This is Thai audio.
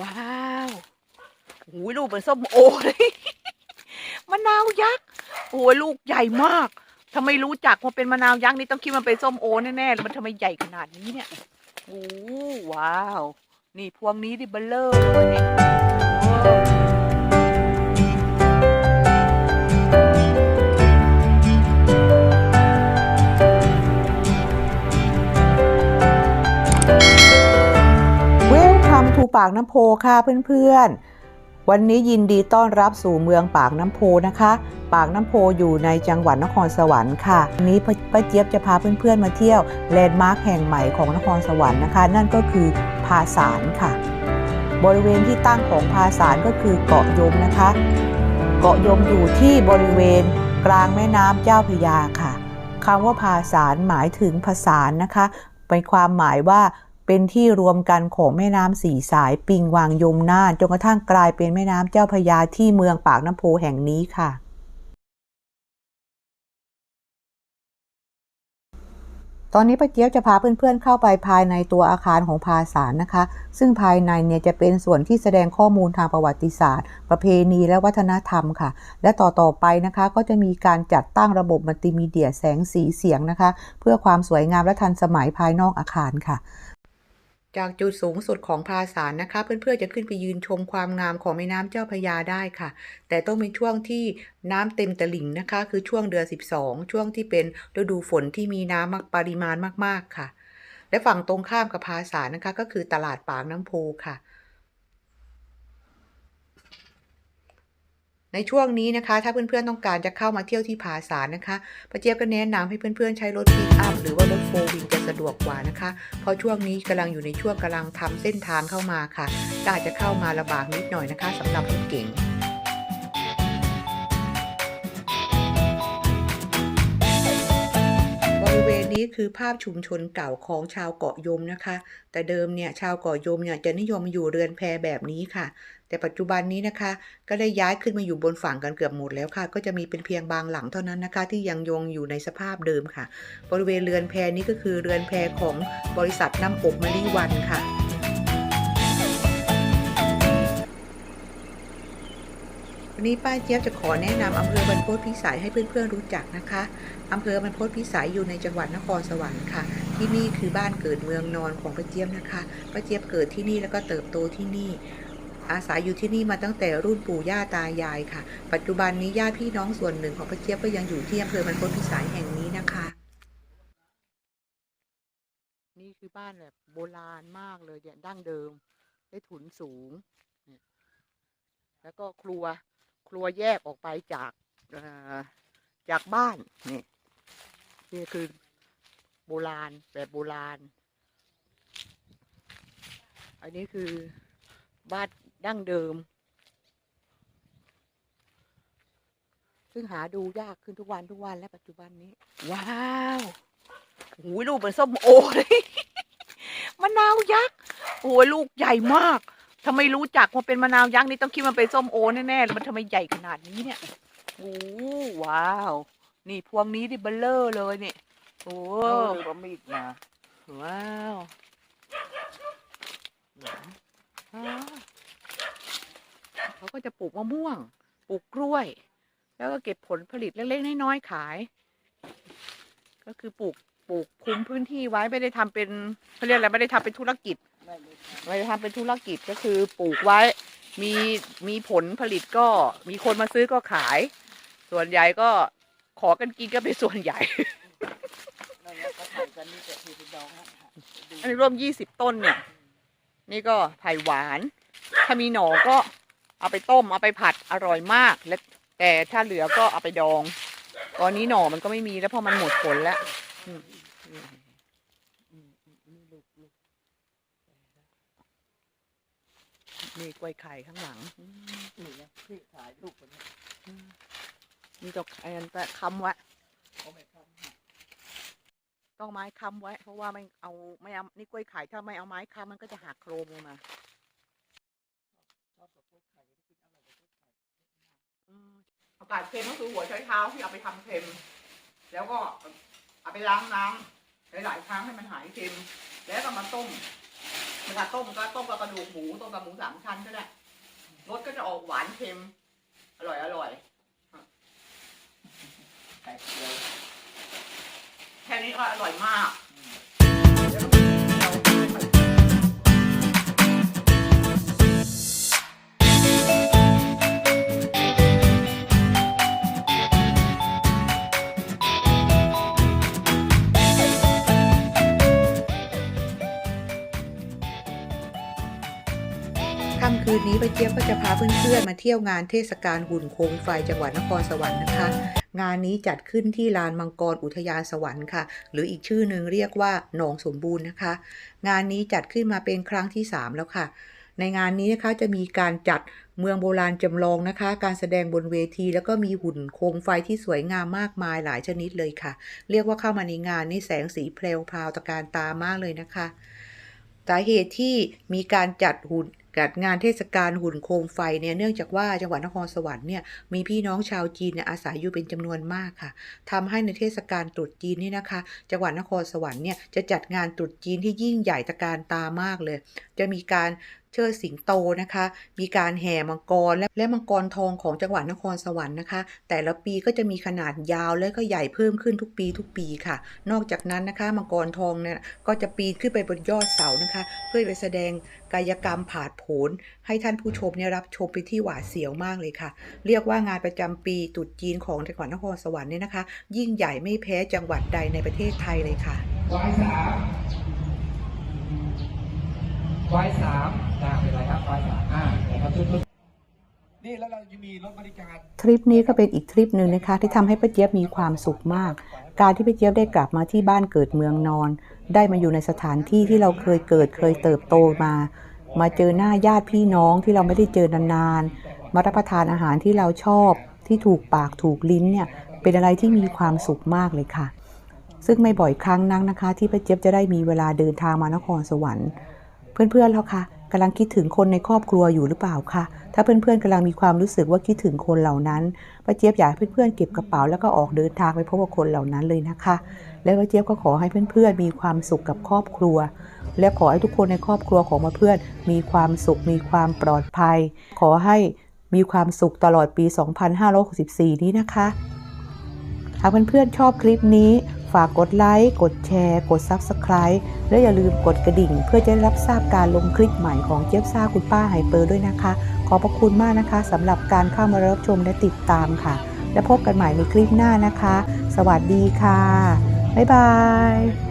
ว้าวโอ้ยลูกเป็นส้มโอเลยมะนาวยักษ์โอ้ยลูกใหญ่มากถ้าไม่รู้จักว่าเป็นมะนาวยักษ์นี่ต้องคิดมันเป็นส้มโอแน่ๆแล้วมันทำไมใหญ่ขนาดนี้เนี่ยโอ้ว้าว นี่พวงนี้ดิเบลเลอร์เลย ปากน้ำโพค่ะเพื่อนๆ วันนี้ยินดีต้อนรับสู่เมืองปากน้ำโพนะคะ ปากน้ำโพอยู่ในจังหวัดนครสวรรค์ค่ะวันนี้ป้าเจี๊ยบจะพาเพื่อนๆมาเที่ยวแลนด์มาร์คแห่งใหม่ของนครสวรรค์นะคะ นั่นก็คือพาสารค่ะ บริเวณที่ตั้งของพาสารก็คือเกาะยมนะคะ เกาะยมอยู่ที่บริเวณกลางแม่น้ำเจ้าพระยาค่ะคำว่าพาสารหมายถึงผสานนะคะเป็นความหมายว่า เป็นที่รวมกันของแม่น้ำสี่สายปิงวางยมน่านจนกระทั่งกลายเป็นแม่น้ำเจ้าพยาที่เมืองปากน้ำโพแห่งนี้ค่ะตอนนี้ป้าเจี๊ยบจะพาเพื่อนๆเข้าไปภายในตัวอาคารของภาสารนะคะ ซึ่งภายในเนี่ยจะเป็นส่วนที่แสดงข้อมูลทางประวัติศาสตร์ ประเพณีและวัฒนธรรมค่ะ และต่อๆไปนะคะ ก็จะมีการจัดตั้งระบบมัลติมีเดียแสงสีเสียงนะคะ เพื่อความสวยงามและทันสมัยภายนอกอาคารค่ะ จากจุดสูงสุดของภาสารนะคะ เพื่อนๆจะขึ้นไปยืนชมความงามของแม่น้ำเจ้าพยาได้ค่ะ แต่ต้องเป็นช่วงที่น้ำเต็มตลิ่งนะคะ คือช่วงเดือน 12 ช่วงที่เป็นฤดูฝนที่มีน้ำมากปริมาณมากๆค่ะ และฝั่งตรงข้ามกับภาสารนะคะ ก็คือตลาดปากน้ำโพค่ะ ในช่วงนี้นะคะ ถ้าเพื่อนๆต้องการจะเข้ามาเที่ยวที่ผาสารนะคะปะเจี๊ยบก็แนะนำให้เพื่อนๆใช้รถปิกอัพหรือว่ารถโฟร์วินจะสะดวกกว่านะคะ เพราะช่วงนี้กำลังอยู่ในช่วงกำลังทำเส้นทางเข้ามาค่ะก็อาจจะเข้ามาลำบากนิดหน่อยนะคะสำหรับรถเก๋ง นี้คือภาพชุมชนเก่าของชาวเกาะยมนะคะ แต่เดิมเนี่ยชาวเกาะยมเนี่ยจะนิยมอยู่เรือนแพแบบนี้ค่ะ แต่ปัจจุบันนี้นะคะ ก็ได้ย้ายขึ้นมาอยู่บนฝั่งกันเกือบหมดแล้วค่ะ ก็จะมีเป็นเพียงบางหลังเท่านั้นนะคะ ที่ยังยงอยู่ในสภาพเดิมค่ะ บริเวณเรือนแพนี้ก็คือเรือนแพของบริษัทน้ำอบมะลิวันค่ะ วันนี้ป้าเจี๊ยบจะขอแนะนำอำเภอบรรพตพิสัยให้เพื่อนๆรู้จักนะคะอำเภอบรรพตพิสัยอยู่ในจังหวัดนครสวรรค์ค่ะ ที่นี่คือบ้านเกิดเมืองนอนของป้าเจี๊ยบนะคะป้าเจี๊ยบเกิดที่นี่แล้วก็เติบโตที่นี่ อาศัยอยู่ที่นี่มาตั้งแต่รุ่นปู่ย่าตายายค่ะ ปัจจุบันนี้ญาติพี่น้องส่วนหนึ่งของป้าเจี๊ยบก็ยังอยู่ที่อำเภอบรรพตพิสัยแห่งนี้นะคะ นี่คือบ้านแบบโบราณมากเลยเนี่ยดั้งเดิม ได้ถุนสูงแล้วก็ครัว ครัวแยกออกไปจากจากบ้านนี่นี่คือโบราณแบบโบราณ อันนี้คือบ้านดั้งเดิม ซึ่งหาดูยากขึ้นทุกวันทุกวันและปัจจุบันนี้ ว้าวโอ้ยลูกเป็นส้มโอเลยมะนาวยักษ์โอ้ยลูกใหญ่มาก ถ้าไม่รู้จักว่าเป็นมะนาวยักษ์นี่ต้องคิดมันเป็นส้มโอแน่ๆแล้วมันทำไมใหญ่ขนาดนี้เนี่ยโอ้ว้าว นี่พวงนี้ดิเบลเลอร์เลยเนี่ยโอ้ก็มีดมาว้าวเขาก็จะปลูกมะม่วง ปลูกกล้วย แล้วก็เก็บผลผลิตเล็กๆน้อยๆขาย ก็คือปลูกปลูกคุมพื้นที่ไว้ไม่ได้ทำเป็นเขาเรียกอะไรไม่ได้ทำเป็นธุรกิจ ไม่ได้ทำเป็นธุรกิจก็คือปลูกไว้ มีมีผลผลิตก็มีคนมาซื้อก็ขาย ส่วนใหญ่ก็ขอกันกินก็เป็นส่วนใหญ่ันแหละก็ถ่ายกันนี่แต่ที่เป็นดองฮะดูอันนี้ร่วมยี่สิบต้นเนี่ย นี่ก็ไผ่หวาน ถ้ามีหน่อก็เอาไปต้มเอาไปผัดอร่อยมากและแต่ถ้าเหลือก็เอาไปดอง ตอนนี้หน่อมันก็ไม่มีแล้วเพราะมันหมดผลแล้วอืม อืมอืมนี่ลูกลูก นี่กล้วยไข่ข้างหลัง นี่นะพี่ถ่ายรูปคนนี้นี่ก็ไอ้นั่นก็ค้ำไว้เขาไม่ทำฮะต้องไม้ค้ำไว้ เพราะว่าไม่เอาไม่เอานี่กล้วยไข่ถ้าไม่เอาไม้ค้ำมันก็จะหักโครมลงมาชอบกับพวกไข่กินอร่อยกับพวกไข่อากาศเค็มก็คือหัวใช้เท้าที่เอาไปทำเค็ม แล้วก็เอาไปล้างน้ำหลายๆครั้งให้มันหายเค็ม แล้วก็มาต้ม เวลาต้มก็ต้มกับกระดูกหมูต้มกับหมูสามชั้นก็ได้รสก็จะออกหวานเค็ม อร่อยอร่อยไข่เจียวแค่นี้ก็อร่อยมาก นนี้ป้าเจี๊ยบก็จะพาเพื่อนๆมาเที่ยวงานเทศกาลหุ่นโคมไฟจังหวัดนครสวรรค์นะคะ งานนี้จัดขึ้นที่ลานมังกรอุทยานสวรรค์ค่ะ หรืออีกชื่อหนึ่งเรียกว่าหนองสมบูรณ์นะคะ งานนี้จัดขึ้นมาเป็นครั้งที่ 3 แล้วค่ะ ในงานนี้นะคะจะมีการจัดเมืองโบราณจำลองนะคะ การแสดงบนเวที แล้วก็มีหุ่นโคมไฟที่สวยงามมากมายหลายชนิดเลยค่ะ เรียกว่าเข้ามาในงานนี่แสงสีเพลวพราวตะการตามากเลยนะคะสาเหตุที่มีการจัดหุ่นจัดงานเทศกาลหุ่นโคมไฟเนี่ยเนื่องจากว่าจังหวัดนครสวรรค์เนี่ยมีพี่น้องชาวจีนเนี่ยอาศัยอยู่เป็นจำนวนมากค่ะทำให้ในเทศกาลตรุษจีนนี่นะคะ จังหวัดนครสวรรค์เนี่ยจะจัดงานตรุษจีนที่ยิ่งใหญ่ตะการตามากเลย จะมีการ เชิดสิงโตนะคะ มีการแห่มังกรและและมังกรทองของจังหวัดนครสวรรค์นะคะ แต่ละปีก็จะมีขนาดยาวและก็ใหญ่เพิ่มขึ้นทุกปีทุกปีค่ะ นอกจากนั้นนะคะมังกรทองเนี่ยก็จะปีนขึ้นไปบนยอดเสานะคะ เพื่อไปแสดงกายกรรมผาดโผนให้ท่านผู้ชมเนี่ยรับชมไปที่หวาดเสียวมากเลยค่ะ เรียกว่างานประจำปีตรุษจีนของจังหวัดนครสวรรค์เนี่ยนะคะ ยิ่งใหญ่ไม่แพ้จังหวัดใดในประเทศไทยเลยค่ะ วายสามวายสามอ่าเป็นไรครับวายสามอ่านะครับชุดนี่แล้วเราจะมีรถบริการทริปนี้ก็เป็นอีกทริปหนึ่งนะคะ ที่ทำให้ป้าเจี๊ยบมีความสุขมาก การที่ป้าเจี๊ยบได้กลับมาที่บ้านเกิดเมืองนอน ได้มาอยู่ในสถานที่ที่เราเคยเกิดเคยเติบโตมา มาเจอหน้าญาติพี่น้องที่เราไม่ได้เจอนานๆมารับประทานอาหารที่เราชอบ ที่ถูกปากถูกลิ้นเนี่ยเป็นอะไรที่มีความสุขมากเลยค่ะ ซึ่งไม่บ่อยครั้งนักนะคะ ที่ป้าเจี๊ยบจะได้มีเวลาเดินทางมานครสวรรค์ เพื่อนๆแล้วค่ะกำลังคิดถึงคนในครอบครัวอยู่หรือเปล่าคะถ้าเพื่อนๆกำลังมีความรู้สึกว่าคิดถึงคนเหล่านั้นป้าเจี๊ยบอยากให้เพื่อนๆเก็บกระเป๋าแล้วก็ออกเดินทางไปพบกับคนเหล่านั้นเลยนะคะ และป้าเจี๊ยบก็ขอให้เพื่อนๆมีความสุขกับครอบครัว และขอให้ทุกคนในครอบครัวของเพื่อนๆมีความสุขมีความปลอดภัย ขอให้มีความสุขตลอดปี 2564 นี้นะคะ หากเพื่อนๆชอบคลิปนี้ากกดไลค์ กดแชร์ กด Subscribe และอย่าลืมกดกระดิ่ง เพื่อจะได้รับทราบการลงคลิปใหม่ของเจี๊ยบซ่าคุณป้าไฮเปอร์ด้วยนะคะ ขอบพระคุณมากนะคะสำหรับการเข้ามารับชมและติดตามค่ะ และพบกันใหม่ในคลิปหน้านะคะ สวัสดีค่ะ บ๊ายบาย